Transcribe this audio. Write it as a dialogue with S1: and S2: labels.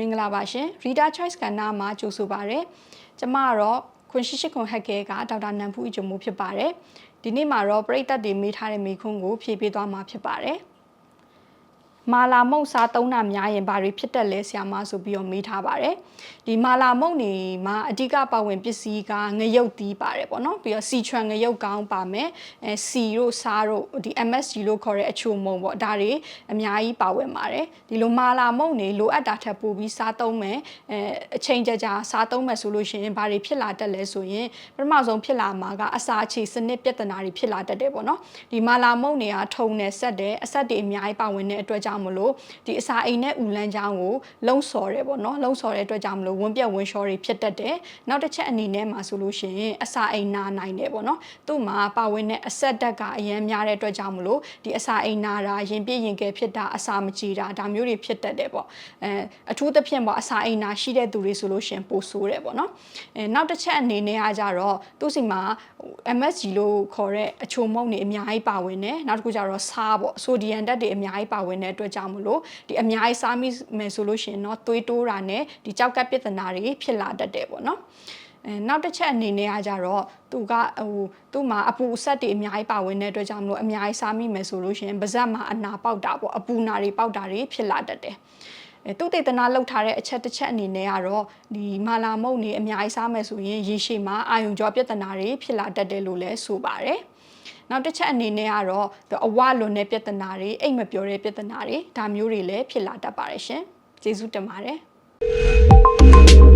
S1: မင်္ဂလာပါရှင် Reader Choice ကဏ္ဍမှာကြိုဆိုပါရစေ။ကျမကတော့ခွန်ရှိရှိခွန်ဟက်ကဲကဒေါက်တာနန်ဖူးအကျုံမိုးဖြစ်ပါတယ်။ဒီနေ့မှာတော့ပရိသတ်တွေမေးထားတဲ့မေးခွန်းကိုဖြေပေးသွားမှာဖြစ်ပါတယ်။ မာလာမုတ်စားသုံးတာများရင်ဘာတွေဖြစ်တတ်လဲဆရာမဆိုပြီးတော့မေးထားပါတယ်။ဒီမာလာမုတ်နေမှာအဓိကပါဝင်ပစ္စည်းကငရုတ်သီးပါတယ်ပေါ့နော်။ပြီးတော့စီချွန်ငရုတ်ကောင်းပါမယ်။အဲစီတို့စားတို့ဒီ MSG လို့ခေါ်တဲ့အချိုမုံပေါ့ဒါတွေအများကြီးပါဝင်ပါတယ်။ဒီလိုမာလာမုတ်နေလိုအပ်တာထက်ပိုပြီးစားသုံးမယ်။အဲအချိန်ကြာကြာစားသုံးမယ်ဆိုလို့ရှိရင်ဘာတွေဖြစ်လာတတ်လဲဆိုရင်ပထမဆုံးဖြစ်လာမှာကအစာအခြေစနစ်ပြဿနာတွေဖြစ်လာတတ်တယ်ပေါ့နော်။ဒီမာလာမုတ်တွေကထုံနေဆက်တယ်အဆက်တွေအများကြီးပါဝင်တဲ့အတွက်ကြောင့်မလို့ဒီအစာအိမ်နဲ့ဥလန်းချောင်းကိုလုံဆော်တယ်ပေါ့နော်လုံဆော်တဲ့အတွက်ကြောင့်မလို့ဝန်းပြက်ဝန်းလျှော်တွေဖြစ်တတ်တယ်နောက်တစ်ချက်အနေနဲ့မှာဆိုလို့ရှိရင်အစာအိမ်နာနိုင်တယ်ပေါ့နော်သူ့မှာပါဝင်တဲ့အဆက်တက်ကအရန်များတဲ့အတွက်ကြောင့်မလို့ဒီအစာအိမ်နာတာရင်ပြည့်ရင်ကဲဖြစ်တာအစာမကြည်တာဒါမျိုးတွေဖြစ်တတ်တယ်ပေါ့အဲအထူးသဖြင့်ပေါ့အစာအိမ်နာရှိတဲ့သူတွေဆိုလို့ရှိရင်ပိုဆိုးတယ်ပေါ့နော်အဲနောက်တစ်ချက်အနေနဲ့ကကြတော့သူ့စီမှာ MSG လို့ခေါ်တဲ့အချိုမုံတွေအများကြီးပါဝင်တယ်နောက်တစ်ခုကျတော့ဆားပေါ့ဆိုဒီယမ်ဓာတ်တွေအများကြီးပါဝင်တဲ့အတွက်ကြောင့်မလို့ဒီအများကြီးစားမိမယ်ဆိုလို့ရှိရင်တော့သွေးတိုးတာနဲ့ဒီကြောက်ကပ်ပြဿနာတွေဖြစ်လာတတ်တယ်ပေါ့နော်အဲနောက်တစ်ချက်အနေနဲ့ကကြတော့သူကဟိုသူ့မှာအပူအဆက်တွေအများကြီးပါဝင်တဲ့အတွက်ကြောင့်မလို့အများကြီးစားမိမယ်ဆိုလို့ရှိရင်ပါးစပ်မှာအနာပေါက်တာပေါ့အပူနာတွေပေါက်တာတွေဖြစ်လာတတ်တယ်အဲသူတေသနာလောက်ထားတဲ့အချက်တစ်ချက်အနေနဲ့ကတော့ဒီမာလာမုတ်နေအများကြီးစားမယ်ဆိုရင်ရေရှည်မှာအာယုံကြောပြဿနာတွေဖြစ်လာတတ်တယ်လို့လည်းဆိုပါတယ် နောက်တစ်ချက်အနေနဲ့ကတော့အဝလွန်တဲ့ပြဿနာတွေအိတ်မပြောတဲ့ပြဿနာတွေဒါမျိုးတွေလည်းဖြစ်လာတတ်ပါတယ်ရှင်ကျေးဇူးတင်ပါတယ်